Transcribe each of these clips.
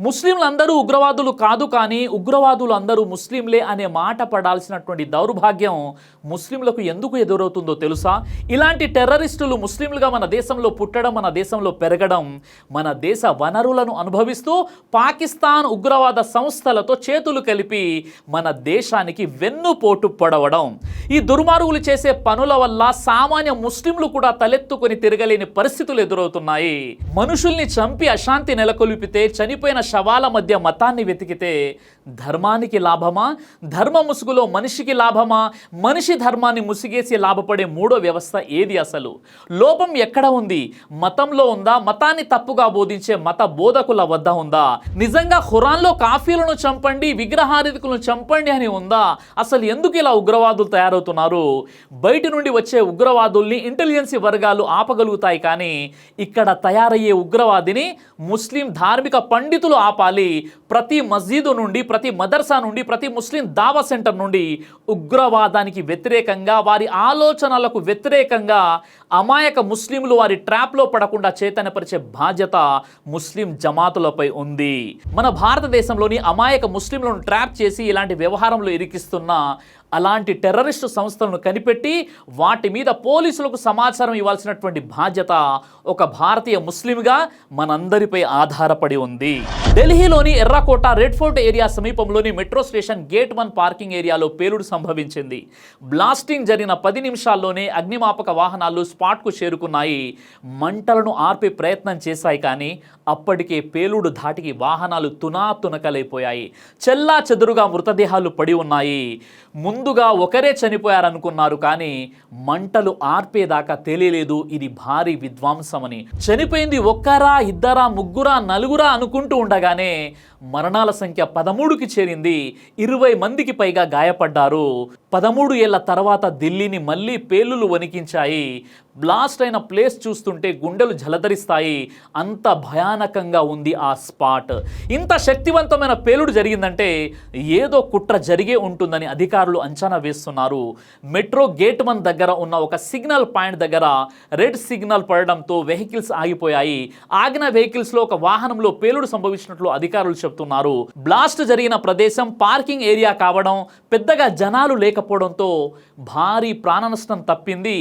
ముస్లింలందరూ ఉగ్రవాదులు కాదు కానీ ఉగ్రవాదులు అందరూ ముస్లింలే అనే మాట పడాల్సినటువంటి దౌర్భాగ్యం ముస్లింలకు ఎందుకు ఎదురవుతుందో తెలుసా? ఇలాంటి టెర్రరిస్టులు ముస్లింలుగా మన దేశంలో పుట్టడం మన దేశంలో పెరగడం మన దేశ వనరులను అనుభవిస్తూ పాకిస్తాన్ ఉగ్రవాద సంస్థలతో చేతులు కలిపి మన దేశానికి వెన్నుపోటు పొడవడం ఈ దుర్మార్గులు చేసే పనుల వల్ల సామాన్య ముస్లింలు కూడా తలెత్తుకొని తిరగలేని పరిస్థితులు ఎదురవుతున్నాయి. మనుషుల్ని చంపి అశాంతి నెలకొల్పితే చనిపోయిన శవాల మధ్య మతాన్ని వెతికితే ధర్మానికి లాభమా? ధర్మ ముసుగులో మనిషికి లాభమా? మనిషి ధర్మాన్ని ముసిగేసి లాభపడే మూడో వ్యవస్థ ఏది అసలు? లోపం ఎక్కడ ఉంది? మతంలో ఉందా? మతాన్ని తప్పుగా బోధించే మత బోధకుల వద్ద ఉందా? నిజంగా ఖురాన్లో కాఫీలను చంపండి విగ్రహారికులను చంపండి అని ఉందా? అసలు ఎందుకు ఇలా ఉగ్రవాదులు తయారవుతున్నారు? బయట నుండి వచ్చే ఉగ్రవాదుల్ని ఇంటెలిజెన్సీ వర్గాలు ఆపగలుగుతాయి కానీ ఇక్కడ తయారయ్యే ఉగ్రవాదిని ముస్లిం ధార్మిక పండితులు ఆపాలి. ప్రతి మస్జీదు నుండి ప్రతి మదర్సా నుండి ప్రతి ముస్లిం దావా సెంటర్ నుండి ఉగ్రవాదానికి వ్యతిరేకంగా వారి ఆలోచనలకు వ్యతిరేకంగా అమాయక ముస్లింలు వారి ట్రాప్లో పడకుండా చైతన్యపరిచే బాధ్యత ముస్లిం జమాతులపై ఉంది. మన భారతదేశంలోని అమాయక ముస్లింలను ట్రాప్ చేసి ఇలాంటి వ్యవహారంలో ఇరికిస్తున్న అలాంటి టెర్రరిస్టు సంస్థలను కనిపెట్టి వాటి మీద పోలీసులకు సమాచారం ఇవ్వాల్సినటువంటి బాధ్యత ఒక భారతీయ ముస్లింగా మనందరిపై ఆధారపడి ఉంది. ఢిల్లీలోని ఎర్రకోట రెడ్ ఫోర్ట్ ఏరియా సమీపంలోని metro station gate one parking ఏరియాలో పేలుడు సంభవించింది. బ్లాస్టింగ్ జరిగిన పది నిమిషాల్లోనే అగ్నిమాపక వాహనాలు స్పాట్కు చేరుకున్నాయి. మంటలను ఆర్పే ప్రయత్నం చేశాయి కానీ అప్పటికే పేలుడు ధాటికి వాహనాలు తునాతునకలైపోయాయి. చెల్లా చెదురుగా మృతదేహాలు పడి ఉన్నాయి. ముందు ముందుగా ఒకరే చనిపోయారనుకున్నారు కానీ మంటలు ఆర్పేదాకా తెలియలేదు. ఇది భారీ విధ్వంసమని. చనిపోయింది ఒక్కరా ఇద్దరా ముగ్గురా నలుగురా అనుకుంటూ ఉండగానే మరణాల సంఖ్య పదమూడుకి చేరింది. ఇరవై మందికి పైగా గాయపడ్డారు. పదమూడు ఏళ్ళ తర్వాత ఢిల్లీని మళ్ళీ పేలులు వణికించాయి. బ్లాస్ట్ అయిన ప్లేస్ చూస్తుంటే గుండెలు జలధరిస్తాయి. అంత భయానకంగా ఉంది ఆ స్పాట్. ఇంత శక్తివంతమైన పేలుడు జరిగిందంటే ఏదో కుట్ర జరిగే ఉంటుందని అధికారులు అంచనా వేస్తున్నారు. మెట్రో గేట్ వన్ దగ్గర ఉన్న ఒక సిగ్నల్ పాయింట్ దగ్గర రెడ్ సిగ్నల్ పడడంతో వెహికల్స్ ఆగిపోయాయి. ఆగిన వెహికల్స్లో ఒక వాహనంలో పేలుడు సంభవించినట్లు అధికారులు చెప్తున్నారు. బ్లాస్ట్ జరిగిన ప్రదేశం పార్కింగ్ ఏరియా కావడం పెద్దగా జనాలు లేకపోవడంతో భారీ ప్రాణ నష్టం తప్పింది.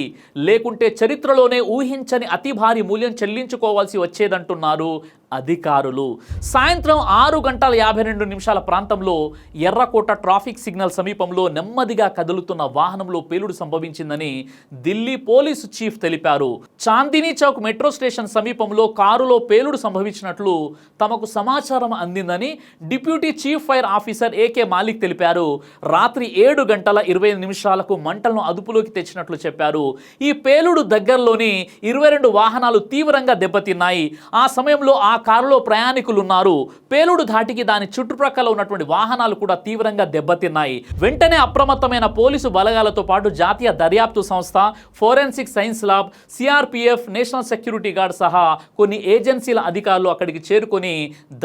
లేకుంటే చరిత్రలోనే ఊహించని అతి భారీ మూల్యం చెల్లించుకోవాల్సి వచ్చేదంటున్నారు అధికారులు. సాయంత్రం ఆరు గంటల యాభై రెండు నిమిషాల ప్రాంతంలో ఎర్రకోట ట్రాఫిక్ సిగ్నల్ సమీపంలో నెమ్మదిగా కదులుతున్న వాహనంలో పేలుడు సంభవించిందని ఢిల్లీ పోలీసు చీఫ్ తెలిపారు. చాందినీ చౌక్ మెట్రో స్టేషన్ సమీపంలో కారులో పేలుడు సంభవించినట్లు తమకు సమాచారం అందిందని deputy chief fire officer AK Malik తెలిపారు. రాత్రి ఏడు గంటల ఇరవై నిమిషాలకు మంటలను అదుపులోకి తెచ్చినట్లు చెప్పారు. ఈ పేలుడు దగ్గరలోని ఇరవై రెండు వాహనాలు తీవ్రంగా దెబ్బతిన్నాయి. ఆ సమయంలో ఆ కారులో ప్రయాణికులు ఉన్నారు పేలుడు ధాటికి దాని చుట్టుప్రక్కల ఉన్నటువంటి వాహనాలు కూడా తీవ్రంగా దెబ్బతిన్నాయి. వెంటనే అప్రమత్తమైన పోలీసు బలగాలతో పాటు జాతీయ దర్యాప్తు సంస్థ forensic science lab CRPF national security guard సహా కొన్ని ఏజెన్సీల అధికారులు అక్కడికి చేరుకొని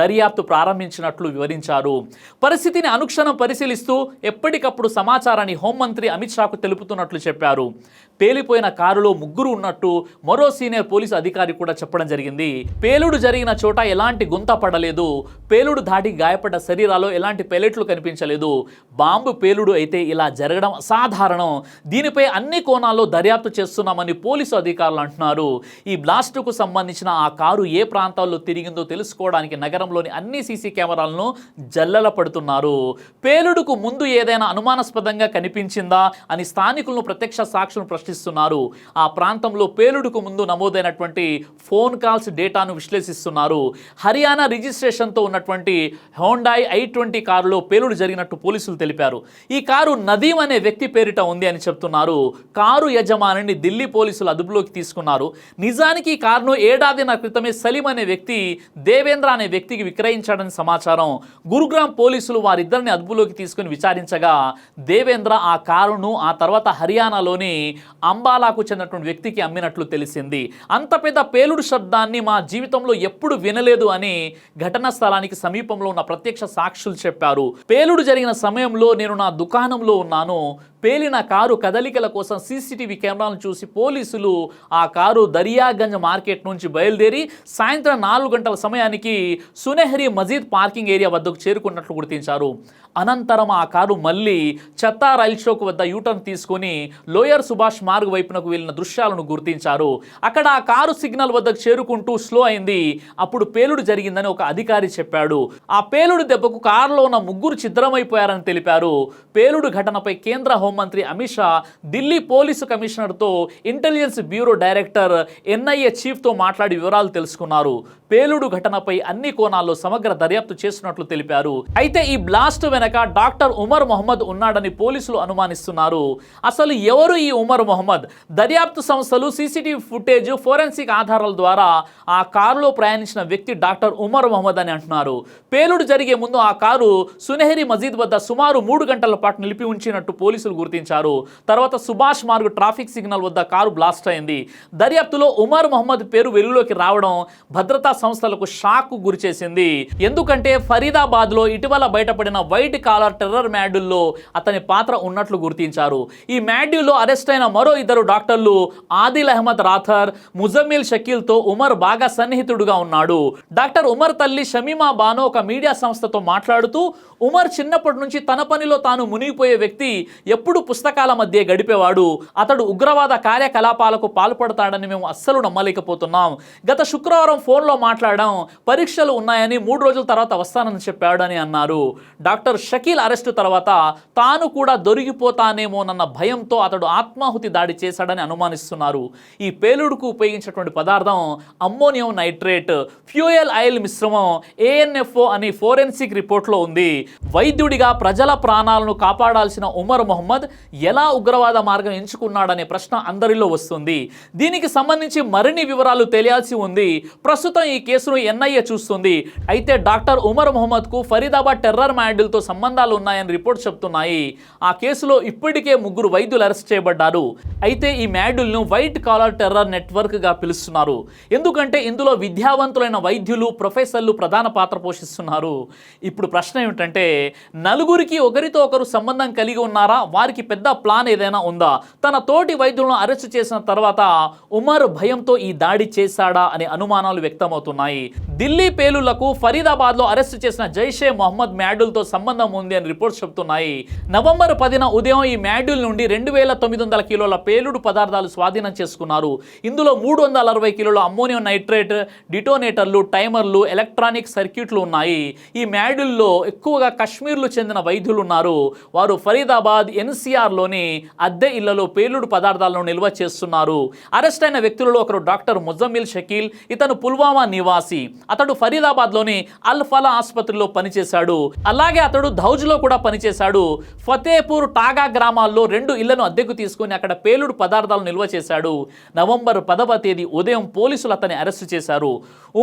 దర్యాప్తు ప్రారంభించినట్లు వివరించారు. పరిస్థితిని అనుక్షణం పరిశీలిస్తూ ఎప్పటికప్పుడు సమాచారాన్ని హోంమంత్రి అమిత్ షాకు తెలుపుతున్నట్లు చెప్పారు. పేలిపోయిన కారులో ముగ్గురు ఉన్నట్టు మరో సీనియర్ పోలీసు అధికారి కూడా చెప్పడం జరిగింది. పేలుడు జరిగిన చోట ఎలాంటి గుంత పడలేదు. పేలుడు దాటి గాయపడ్డ శరీరాల్లో ఎలాంటి పెలెట్లు కనిపించలేదు. బాంబు పేలుడు అయితే ఇలా జరగడం అసాధారణం. దీనిపై అన్ని కోణాల్లో దర్యాప్తు చేస్తున్నామని పోలీసు అధికారులు అంటున్నారు. ఈ బ్లాస్టుకు సంబంధించిన ఆ కారు ఏ ప్రాంతాల్లో తిరిగిందో తెలుసుకోవడానికి నగరంలోని అన్ని సీసీ కెమెరాలను జల్లల పడుతున్నారు. పేలుడుకు ముందు ఏదైనా అనుమానాస్పదంగా కనిపించిందా అని స్థానికులను ప్రత్యక్ష సాక్షులను ప్రశ్నిస్తున్నారు ఆ ప్రాంతంలో పేలుడుకు ముందు నమోదైనటువంటి ఫోన్ కాల్స్ డేటాను విశ్లేషిస్తున్నారు. హర్యానా రిజిస్ట్రేషన్తో ఉన్నటువంటి హోండాయ్ ఐ ట్వంటీ కారులో పేలుడు జరిగినట్టు పోలీసులు తెలిపారు. ఈ కారు నదీం అనే వ్యక్తి పేరిట ఉంది అని చెప్తున్నారు. కారు యజమానిని ఢిల్లీ పోలీసులు అదుపులోకి తీసుకున్నారు. నిజానికి ఈ కారును ఏడాదిన క్రితమే సలీం అనే వ్యక్తి దేవేంద్ర అనే వ్యక్తికి విక్రయించాడని సమాచారం. గురుగ్రామ్ పోలీసులు వారిద్దరిని అదుపులోకి తీసుకుని విచారించగా దేవేంద్ర ఆ కారును ఆ తర్వాత హర్యానాలోని అంబాలాకు చెందినటువంటి వ్యక్తికి అమ్మినట్లు తెలిసింది. అంత పెద్ద పేలుడు శబ్దాన్ని మా జీవితంలో ఎప్పుడు వినలేదు అని ఘటనా స్థలానికి సమీపంలో ఉన్న ప్రత్యక్ష సాక్షులు చెప్పారు. పేలుడు జరిగిన సమయంలో నేను నా దుకాణంలో ఉన్నాను. పేలిన కారు కదలికల కోసం సీసీటీవీ కెమెరాలను చూసి పోలీసులు ఆ కారు దరియాగంజ్ మార్కెట్ నుంచి బయలుదేరి సాయంత్రం నాలుగు గంటల సమయానికి సునెహరి మజీద్ పార్కింగ్ ఏరియా వద్దకు చేరుకున్నట్లు గుర్తించారు. అనంతరం ఆ కారు మళ్ళీ చెత్తా రైల్ చౌక్ వద్ద యూటర్న్ తీసుకొని లోయర్ సుభాష్ మార్గ్ వైపునకు వెళ్ళిన దృశ్యాలను గుర్తించారు. అక్కడ ఆ కారు సిగ్నల్ వద్దకు చేరుకుంటూ స్లో అయింది. అప్పుడు పేలుడు జరిగిందని ఒక అధికారి చెప్పాడు. ఆ పేలుడు దెబ్బకు కారులో ఉన్న ముగ్గురు చిద్రమైపోయారని తెలిపారు. పేలుడు ఘటనపై కేంద్ర హోంమంత్రి అమిత్ షా ఢిల్లీ పోలీసు కమిషనర్తో ఇంటెలిజెన్స్ బ్యూరో డైరెక్టర్ ఎన్ఐఏ చీఫ్తో మాట్లాడి వివరాలు తెలుసుకున్నారు. పేలుడు ఘటనపై అన్ని కోణాల్లో సమగ్ర దర్యాప్తు చేస్తున్నట్లు తెలిపారు. అయితే ఈ బ్లాస్ట్ వెనక డాక్టర్ ఉమర్ మొహమ్మద్ ఉన్నాడని పోలీసులు అనుమానిస్తున్నారు. అసలు ఎవరు ఈ ఉమర్ మొహమ్మద్? దర్యాప్తు సంస్థలు సీసీటీవీ ఫుటేజ్ ఫోరెన్సిక్ ఆధారాల ద్వారా ఆ కారులో ప్రయాణించిన వ్యక్తి డాక్టర్ ఉమర్ మొహమ్మద్ అని అంటున్నారు. పేలుడు జరిగే ముందు ఆ కారు సునెహరి మజీద్ వద్ద సుమారు మూడు గంటల పాటు నిలిపి ఉంచినట్టు పోలీసులు గుర్తించారు. తర్వాత సుభాష్ మార్గ్ ట్రాఫిక్ సిగ్నల్ వద్ద కారు బ్లాస్ట్ అయింది. దర్యాప్తులో ఉమర్ మహమ్మద్ పేరు వెలుగులోకి రావడం భద్రతా సంస్థలకు షాక్ గురిచేసింది ఎందుకంటే ఫరీదాబాద్లో ఇటీవల బయటపడిన వైట్ కాలర్ టెర్రర్ మ్యాడ్యూల్లో అతని పాత్ర ఉన్నట్లు గుర్తించారు. ఈ మ్యాడ్యూల్లో అరెస్ట్ అయిన మరో ఇద్దరు డాక్టర్లు ఆదిల్ అహ్మద్ రాథర్ ముజమ్మిల్ షకీల్తో ఉమర్ బాగా సన్నిహితుడుగా ఉన్నాడు. డాక్టర్ ఉమర్ తల్లి షమీమా బానో ఒక మీడియా సంస్థతో మాట్లాడుతూ ఉమర్ చిన్నప్పటి నుంచి తన పనిలో తాను మునిగిపోయే వ్యక్తి ఎప్పుడు పుస్తకాల మధ్య గడిపేవాడు అతడు ఉగ్రవాద కార్యకలాపాలకు పాల్పడతాడని మేము అస్సలు నమ్మలేకపోతున్నాం. గత శుక్రవారం ఫోన్లో మాట్లాడడం పరీక్షలు ఉన్నాయని మూడు రోజుల తర్వాత వస్తానని చెప్పాడని అన్నారు. డాక్టర్ షకీల్ అరెస్టు తర్వాత తాను కూడా దొరికిపోతానేమోనన్న భయంతో అతడు ఆత్మాహుతి దాడి చేశాడని అనుమానిస్తున్నారు. ఈ పేలుడుకు ఉపయోగించినటువంటి పదార్థం అమ్మోనియం నైట్రేట్ ఫ్యూయల్ ఆయిల్ మిశ్రమం ఏఎన్ఎఫ్ఓ అని ఫోరెన్సిక్ రిపోర్ట్లో ఉంది. వైద్యుడిగా ప్రజల ప్రాణాలను కాపాడాల్సిన ఉమర్ మొహమ్మద్ ఎలా ఉగ్రవాద మార్గం ఎంచుకున్నాడనే ప్రశ్న అందరిలో వస్తుంది. దీనికి సంబంధించి మరిన్ని వివరాలు తెలియాల్సి ఉంది. ప్రస్తుతం ఈ కేసును ఎన్ఐఏ చూస్తుంది. అయితే డాక్టర్ ఉమర్ మొహమ్మద్కు ఫరీదాబాద్ టెర్రర్ మ్యాడ్యూల్తో సంబంధాలు ఉన్నాయని రిపోర్ట్ చెప్తున్నాయి. ఆ కేసులో ఇప్పటికే ముగ్గురు వైద్యులు అరెస్ట్ చేయబడ్డారు. అయితే ఈ మ్యాడుల్ను వైట్ కాలర్ టెర్రర్ నెట్వర్క్గా పిలుస్తున్నారు. ఎందుకంటే ఇందులో విద్యావంతులైన వైద్యులు ప్రొఫెసర్లు ప్రధాన పాత్ర పోషిస్తున్నారు. ఇప్పుడు ప్రశ్న ఏమిటంటే నలుగురికి ఒకరితో ఒకరు సంబంధం కలిగి ఉన్నారా? వారికి పెద్ద ప్లాన్ ఏదైనా ఉందా? తన తోటి వైద్యులను అరెస్ట్ చేసిన తర్వాత ఉమర్ భయంతో ఈ దాడి చేశాడా అనే అనుమానాలు వ్యక్తమవుతున్నాయి. ఢిల్లీ పేలులకు ఫరీదాబాద్లో అరెస్ట్ చేసిన జైషే మొహమ్మద్ మ్యాడ్యూల్తో సంబంధం ఉంది అని రిపోర్ట్స్ చెబుతున్నాయి. నవంబర్ పదిన ఉదయం ఈ మ్యాడ్యూల్ నుండి రెండు వేల తొమ్మిది వందల కిలోల పేలుడు పదార్థాలు స్వాధీనం చేసుకున్నారు. ఇందులో మూడు వందల అరవై కిలోల అమ్మోనియం నైట్రేట్ డిటోనేటర్లు టైమర్లు ఎలక్ట్రానిక్ సర్క్యూట్లు ఉన్నాయి. ఈ మ్యాడ్యూల్లో ఎక్కువగా కశ్మీర్లు చెందిన వైద్యులు ఉన్నారు. వారు ఫరీదాబాద్ ఎన్సీఆర్లోని అద్దె ఇళ్ళలో పేలుడు పదార్థాలను నిల్వ చేస్తున్నారు. అరెస్ట్ అయిన వ్యక్తులలో ఒకరు డాక్టర్ ముజమ్మిల్ షకీల్ ఇతను పుల్వామా నివాసి. అతడు ఫరీదాబాద్లోని అల్ ఫలా ఆసుపత్రిలో పనిచేశాడు. అలాగే అతడు ధౌజ్లో కూడా పనిచేశాడు. ఫతేపూర్ టాగా గ్రామాల్లో రెండు ఇళ్ళను అద్దెకు తీసుకొని అక్కడ పేలుడు పదార్థాలు నిల్వ చేశాడు. నవంబర్ పదవ తేదీ ఉదయం పోలీసులు అతన్ని అరెస్టు చేశారు.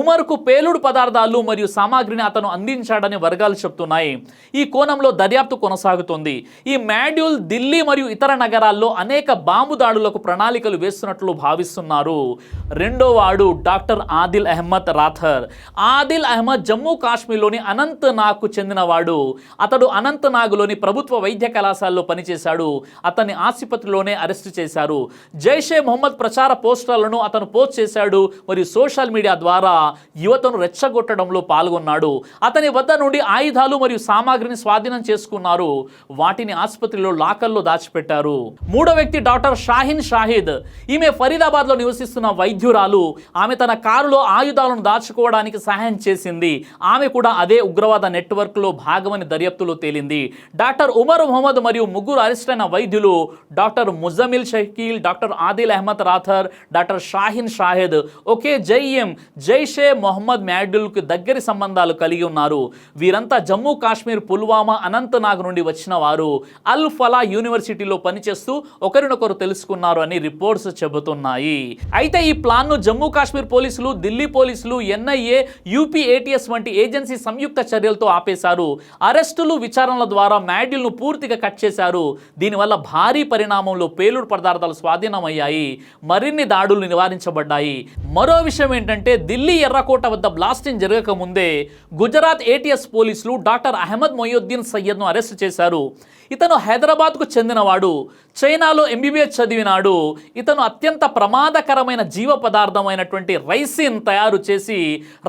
ఉమర్కు పేలుడు పదార్థాలు మరియు సామాగ్రిని అతను అందించాడని వర్గాలు చెప్తున్నాయి. ఈ కోణంలో దర్యాప్తు కొనసాగుతోంది. ఈ మాడ్యూల్ ఢిల్లీ మరియు ఇతర నగరాల్లో అనేక బాంబు దాడులకు ప్రణాళికలు వేస్తున్నట్లు భావిస్తున్నారు. రెండో వాడు డాక్టర్ ఆదిల్ అహ్మద్ రాథర్. ఆదిల్ అహ్మద్ జమ్మూ కాశ్మీర్లోని అనంతనాగ్కు చెందినవాడు. అతడు అనంతనాగ్లోని ప్రభుత్వ వైద్య కళాశాలలో పనిచేశాడు. అతన్ని ఆసుపత్రిలోనే అరెస్టు చేశారు. జైషే మొహమ్మద్ ప్రచార పోస్టర్లను అతను పోస్ట్ చేశాడు మరియు సోషల్ మీడియా ద్వారా యువతను రెచ్చగొట్టడంలో పాల్గొన్నాడు. అతని వద్ద నుండి ఆయుధాలు మరియు సామాగ్రిని స్వాధీనం చేసుకున్నారు. వాటిని ఆసుపత్రిలో లాకర్లో దాచిపెట్టారు. మూడో వ్యక్తి డాక్టర్ షాహిన్ షాహిద్. ఈమె ఫరీదాబాద్లో నివసిస్తున్న వైద్యురాలు. ఆమె తన కారులో ఆయుధాలను దాచుకోవడానికి సహాయం చేసింది. ఆమె కూడా అదే ఉగ్రవాద నెట్వర్క్లో భాగమని దర్యాప్తులో తేలింది. డాక్టర్ ఉమర్ మొహమ్మద్ మరియు ముగ్గురు అరెస్ట్ అయిన వైద్యులు doctor Muzammil Shakeel doctor Adil Ahmad Rather doctor Shaheen Shahid. ఒకే జైఎం జైషే మొహమ్మద్ మ్యాడ్యుల్కి దగ్గరి సంబంధాలు కలిగి ఉన్నారు. వీరంతా జమ్మూ కాశ్మీర్ పుల్వామా అనంతనాగ్ నుండి వచ్చిన వారు. అల్ ఫలా యూనివర్సిటీలో పనిచేస్తూ ఒకరినొకరు తెలుసుకున్నారు అని రిపోర్ట్స్ చెబుతున్నాయి. అయితే ఈ ప్లాన్ను జమ్మూ కాశ్మీర్ పోలీసులు ఢిల్లీ పోలీసులు ఎన్ఐఏ యూపీ ఏటీఎస్ వంటి ఏజెన్సీ సంయుక్త చర్యలతో ఆపేశారు. అరెస్టులు విచారణల ద్వారా మ్యాడ్యుల్ను పూర్తిగా కట్ చేశారు. దీనివల్ల భారీ పరిణామంలో పేలుడు పదార్థాలు స్వాధీనమయ్యాయి. మరిన్ని దాడులు నివారించబడ్డాయి. మరో విషయం ఏంటంటే ఢిల్లీ ఎర్రకోట వద్ద బ్లాస్టింగ్ జరగకముందే గుజరాత్ ఏటీఎస్ పోలీసులు డాక్టర్ అహ్మద్ మొయ్యుద్దీన్ సయ్యద్ను అరెస్ట్ చేశారు. ఇతను హైదరాబాద్కు చెందినవాడు. చైనాలో ఎంబీబీఎస్ చదివినాడు. ఇతను అత్యంత ప్రమాదకరమైన జీవ పదార్థమైనటువంటి రైసిన్ తయారు చేసి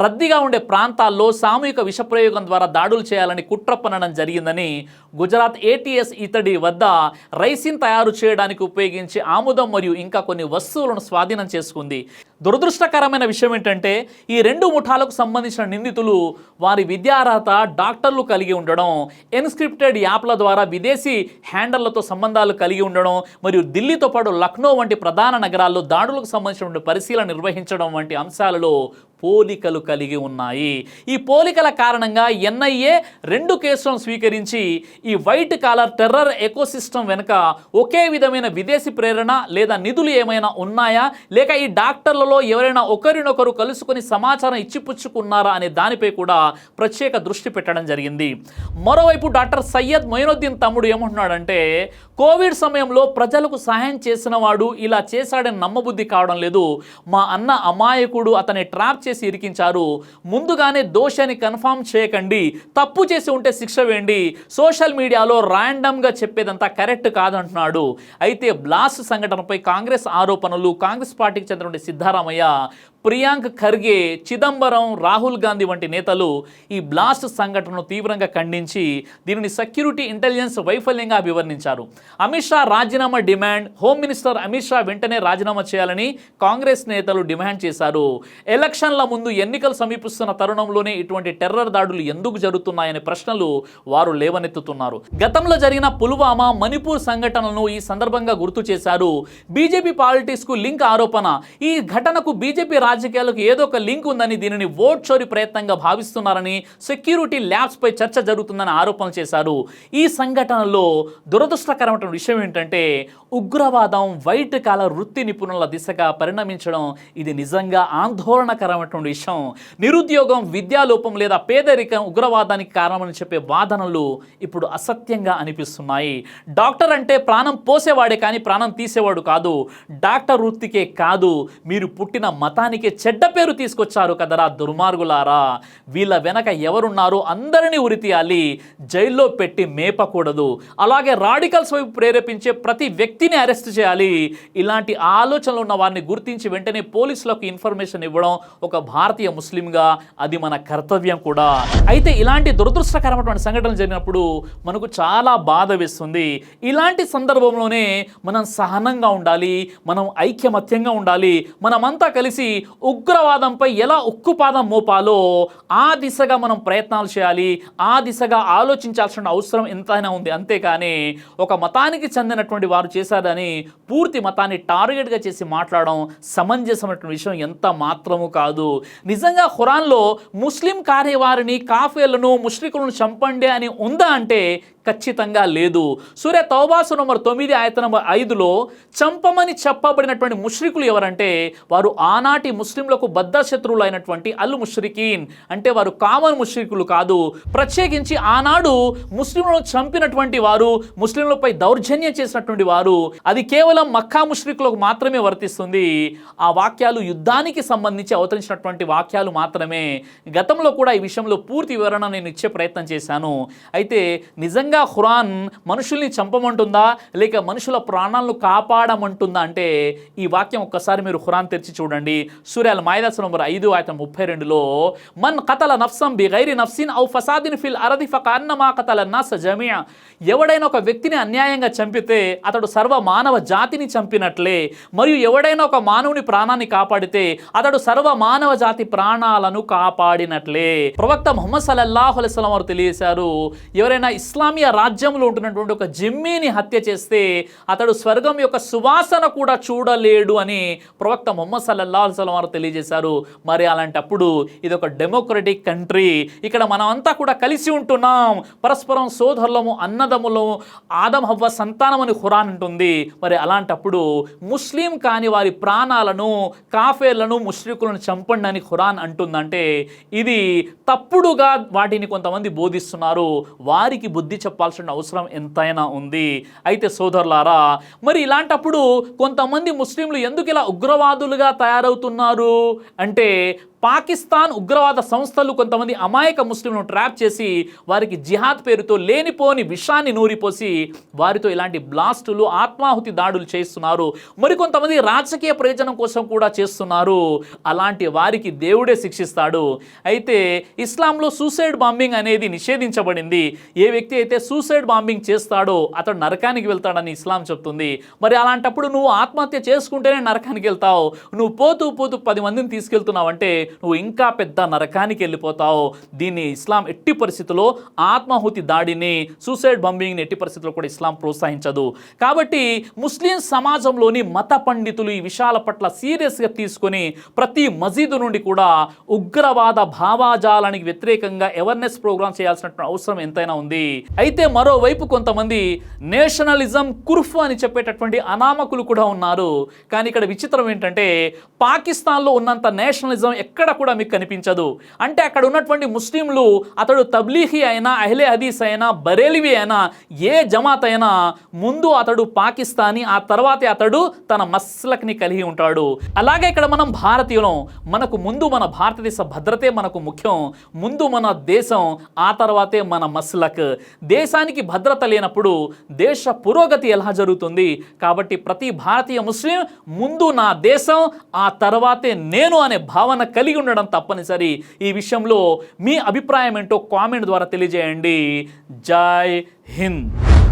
రద్దీగా ఉండే ప్రాంతాల్లో సామూహిక విషప్రయోగం ద్వారా దాడులు చేయాలని కుట్ర పనడం జరిగిందని గుజరాత్ ఏటీఎస్ ఇతడి వద్ద రైసిన్ తయారు చేయడానికి ఉపయోగించే ఆముదం మరియు ఇంకా కొన్ని వస్తువులను స్వాధీనం చేసుకుంది. దురదృష్టకరమైన విషయం ఏంటంటే ఈ రెండు ముఠాలకు సంబంధించిన నిందితులు వారి విద్యార్హత డాక్టర్లు కలిగి ఉండడం ఎన్స్క్రిప్టెడ్ యాప్ల ద్వారా విదేశీ హ్యాండర్లతో సంబంధాలు కలిగి ఉండడం మరియు ఢిల్లీతో పాటు లక్నో వంటి ప్రధాన నగరాల్లో దాడులకు సంబంధించినటువంటి పరిశీలన నిర్వహించడం వంటి అంశాలలో పోలికలు కలిగి ఉన్నాయి. ఈ పోలికల కారణంగా ఎన్ఐఏ రెండు కేసులను స్వీకరించి ఈ వైట్ కాలర్ టెర్రర్ ఎకోసిస్టమ్ వెనుక ఒకే విధమైన విదేశీ ప్రేరణ లేదా నిధులు ఏమైనా ఉన్నాయా? లేక ఈ డాక్టర్లలో ఎవరైనా ఒకరినొకరు కలుసుకొని సమాచారం ఇచ్చిపుచ్చుకున్నారా అనే దానిపై కూడా ప్రత్యేక దృష్టి పెట్టడం జరిగింది. మరోవైపు డాక్టర్ సయ్యద్ మొయినుద్దీన్ తమ్ముడు ఏమంటున్నాడంటే కోవిడ్ సమయంలో ప్రజలకు సహాయం చేసిన వాడు ఇలా చేశాడని నమ్మబుద్ధి కావడం లేదు. మా అన్న అమాయకుడు అతని ట్రాప్ చేసి ఇరికించారు. ముందుగానే దోషాన్ని కన్ఫర్మ్ చేయకండి. తప్పు చేసి ఉంటే శిక్ష వేయండి. సోషల్ మీడియాలో ర్యాండమ్గా చెప్పేదంతా కరెక్ట్ కాదంటున్నాడు. అయితే బ్లాస్ట్ సంఘటనపై కాంగ్రెస్ ఆరోపణలు కాంగ్రెస్ పార్టీకి చెందిన సిద్ధారామయ్య ప్రియాంక్ ఖర్గే చిదంబరం రాహుల్ గాంధీ వంటి నేతలు ఈ బ్లాస్ట్ సంఘటనను తీవ్రంగా ఖండించి దీనిని సెక్యూరిటీ ఇంటెలిజెన్స్ వైఫల్యంగా అభివర్ణించారు. అమిత్ షా రాజీనామా demand home minister Amit Shah వెంటనే రాజీనామా చేయాలని కాంగ్రెస్ నేతలు డిమాండ్ చేశారు. ఎలక్షన్ల ముందు ఎన్నికలు సమీపిస్తున్న తరుణంలోనే ఇటువంటి టెర్రర్ దాడులు ఎందుకు జరుగుతున్నాయనే ప్రశ్నలు వారు లేవనెత్తుతున్నారు. గతంలో జరిగిన పుల్వామా మణిపూర్ సంఘటనలను ఈ సందర్భంగా గుర్తు చేశారు. బీజేపీ పాలిటిక్స్కు లింక్ ఆరోపణ ఈ ఘటనకు బీజేపీ రాజకీయాలకు ఏదో ఒక లింక్ ఉందని దీనిని ఓట్ చోరీ ప్రయత్నంగా భావిస్తున్నారని సెక్యూరిటీ ల్యాబ్స్ పై చర్చ జరుగుతుందని ఆరోపణలు చేశారు. ఈ సంఘటనలో దురదృష్టకరమైన విషయం ఏంటంటే ఉగ్రవాదం వైట్ కాల వృత్తి నిపుణుల దిశగా పరిణమించడం ఇది నిజంగా ఆందోళనకరమైనటువంటి విషయం. నిరుద్యోగం విద్యాలోపం లేదా పేదరికం ఉగ్రవాదానికి కారణమని చెప్పే వాదనలు ఇప్పుడు అసత్యంగా అనిపిస్తున్నాయి. డాక్టర్ అంటే ప్రాణం పోసేవాడే కానీ ప్రాణం తీసేవాడు కాదు. డాక్టర్ వృత్తికే కాదు మీరు పుట్టిన మతానికి చెడ్డ పేరు తీసుకొచ్చారు కదరా దుర్మార్గులారా. వీళ్ళ వెనక ఎవరున్నారో అందరినీ ఉరితీయాలి జైల్లో పెట్టి మేపకూడదు. అలాగే రాడికల్స్ వైపు ప్రేరేపించే ప్రతి వ్యక్తిని అరెస్ట్ చేయాలి. ఇలాంటి ఆలోచనలు ఉన్న వారిని గుర్తించి వెంటనే పోలీసులకు ఇన్ఫర్మేషన్ ఇవ్వడం ఒక భారతీయ ముస్లింగా అది మన కర్తవ్యం కూడా. అయితే ఇలాంటి దురదృష్టకరమైనటువంటి సంఘటనలు జరిగినప్పుడు మనకు చాలా బాధ వేస్తుంది. ఇలాంటి సందర్భంలోనే మనం సహనంగా ఉండాలి. మనం ఐక్యమత్యంగా ఉండాలి. మనమంతా కలిసి ఉగ్రవాదంపై ఎలా ఉక్కుపాదం మోపాలో ఆ దిశగా మనం ప్రయత్నాలు చేయాలి ఆ దిశగా ఆలోచించాల్సిన అవసరం ఎంతైనా ఉంది. అంతేకాని ఒక మతానికి చెందినటువంటి వారు చేశారని పూర్తి మతాన్ని టార్గెట్గా చేసి మాట్లాడడం సమంజసమైనటువంటి విషయం ఎంత మాత్రము కాదు. నిజంగా ఖురాన్లో ముస్లిం కార్యవారిని కాఫేలను ముష్రికులను చంపండి అని ఉందా అంటే ఖచ్చితంగా లేదు. సూర్య తౌబాసు నంబర్ తొమ్మిది ఆయత నంబర్ ఐదులో చంపమని చెప్పబడినటువంటి ముష్రికులు ఎవరంటే వారు ఆనాటి ముస్లింలకు బద్ధశత్రువులు అయినటువంటి అల్ ముష్రికీన్. అంటే వారు కామన్ ముష్రికులు కాదు. ప్రత్యేకించి ఆనాడు ముస్లింలను చంపినటువంటి వారు ముస్లింలపై దౌర్జన్యం చేసినటువంటి వారు అది కేవలం మక్కా ముష్రికులకు మాత్రమే వర్తిస్తుంది. ఆ వాక్యాలు యుద్ధానికి సంబంధించి అవతరించినటువంటి వాక్యాలు మాత్రమే. గతంలో కూడా ఈ విషయంలో పూర్తి వివరణ నేను ఇచ్చే ప్రయత్నం చేశాను. అయితే నిజంగా ఖురాన్ మనుషుల్ని చంపమంటుందా? లేక మనుషుల ప్రాణాలను కాపాడమంటుందా? అంటే ఈ వాక్యం ఒక్కసారి మీరు ఖురాన్ తెరిచి చూడండి. సూర్యాల మాయదాస నంబర్ ఐదు ఆయన ముప్పై రెండులో మన్ కతల నఫ్సం బి గైరి నఫ్సిన్ ఔ ఫసాదిన్ ఫిల్ అరది ఫక కతల నస్ జమియా ఎవడైనా ఒక వ్యక్తిని అన్యాయంగా చంపితే అతడు సర్వ మానవ జాతిని చంపినట్లే. మరియు ఎవడైనా ఒక మానవుని ప్రాణాన్ని కాపాడితే అతడు సర్వ మానవ జాతి ప్రాణాలను కాపాడినట్లే. ప్రవక్త ముహమ్మద్ సలల్లాహు అలైహి వారు తెలియజేశారు ఎవరైనా ఇస్లామియా రాజ్యంలో ఉంటున్నటువంటి ఒక జిమ్మీని హత్య చేస్తే అతడు స్వర్గం యొక్క సువాసన కూడా చూడలేడు అని ప్రవక్త మొహమ్మద్ సల్లల్లా అలైహి వారు తెలియజేశారు. మరి అలాంటప్పుడు ఇది ఒక డెమోక్రటిక్ కంట్రీ ఇక్కడ మనం అంతా కూడా కలిసి ఉంటున్నాం. పరస్పరం సోదరులము అన్నదములము ఆదం హవ్వ సంతానం అని ఖురాన్ ఉంటుంది. మరి అలాంటప్పుడు ముస్లిం కాని వారి ప్రాణాలను కాఫేర్లను ముష్రికులను చంపండి అని ఖురాన్ అంటుందంటే ఇది తప్పుడుగా వాటిని కొంతమంది బోధిస్తున్నారు. వారికి బుద్ధి చెప్పాల్సిన అవసరం ఎంతైనా ఉంది. అయితే సోదరులారా మరి ఇలాంటప్పుడు కొంతమంది ముస్లింలు ఎందుకు ఇలా ఉగ్రవాదులుగా తయారవుతున్నారు? అంటే పాకిస్తాన్ ఉగ్రవాద సంస్థలు కొంతమంది అమాయక ముస్లింలను ట్రాప్ చేసి వారికి జిహాద్ పేరుతో లేనిపోని విషాన్ని నూరిపోసి వారితో ఇలాంటి బ్లాస్టులు ఆత్మాహుతి దాడులు చేస్తున్నారు. మరికొంతమంది రాజకీయ ప్రయోజనం కోసం కూడా చేస్తున్నారు. అలాంటి వారికి దేవుడే శిక్షిస్తాడు. అయితే ఇస్లాంలో సూసైడ్ బాంబింగ్ అనేది నిషేధించబడింది. ఏ వ్యక్తి అయితే సూసైడ్ బాంబింగ్ చేస్తాడో అతడు నరకానికి వెళ్తాడని ఇస్లాం చెప్తుంది. మరి అలాంటప్పుడు నువ్వు ఆత్మహత్య చేసుకుంటేనే నరకానికి వెళ్తావు. నువ్వు పోతూ పోతూ పది మందిని తీసుకెళ్తున్నావంటే నువ్వు ఇంకా పెద్ద నరకానికి వెళ్ళిపోతావు. దీన్ని ఇస్లాం ఎట్టి పరిస్థితుల్లో ఆత్మాహుతి దాడిని సూసైడ్ బంబింగ్ని ఎట్టి పరిస్థితుల్లో కూడా ఇస్లాం ప్రోత్సహించదు. కాబట్టి ముస్లిం సమాజంలోని మత పండితులు ఈ విషయాల పట్ల సీరియస్గా తీసుకొని ప్రతి మసీదు నుండి కూడా ఉగ్రవాద భావాజాలానికి వ్యతిరేకంగా అవేర్నెస్ ప్రోగ్రామ్ చేయాల్సినటువంటి అవసరం ఎంతైనా ఉంది. అయితే మరోవైపు కొంతమంది నేషనలిజం కుర్ఫ్ అని చెప్పేటటువంటి అనామకులు కూడా ఉన్నారు. కానీ ఇక్కడ విచిత్రం ఏంటంటే పాకిస్తాన్లో ఉన్నంత నేషనలిజం ఎక్కడ కూడా మీకు కనిపించదు. అంటే అక్కడ ఉన్నటువంటి ముస్లింలు అతడు తబ్లీహీ అయినా అహ్లే హదీస్ అయినా బరేలివి అయినా ఏ జమాత్ అయినా ముందు అతడు పాకిస్తానీ ఆ తర్వాతే అతడు తన మస్లక్ని కలిగి ఉంటాడు. అలాగే ఇక్కడ మనం భారతీయులం మనకు ముందు మన భారతదేశ భద్రతే మనకు ముఖ్యం ముందు మన దేశం ఆ తర్వాతే మన మస్లక్. దేశానికి భద్రత లేనప్పుడు దేశ పురోగతి ఎలా జరుగుతుంది? కాబట్టి ప్రతి భారతీయ ముస్లిం ముందు నా దేశం ఆ తర్వాతే నేను అనే భావన కలిగి ఉండడం తప్పనిసరి. ఈ విషయంలో మీ అభిప్రాయం ఏంటో కామెంట్ ద్వారా తెలియజేయండి. జై హింద్.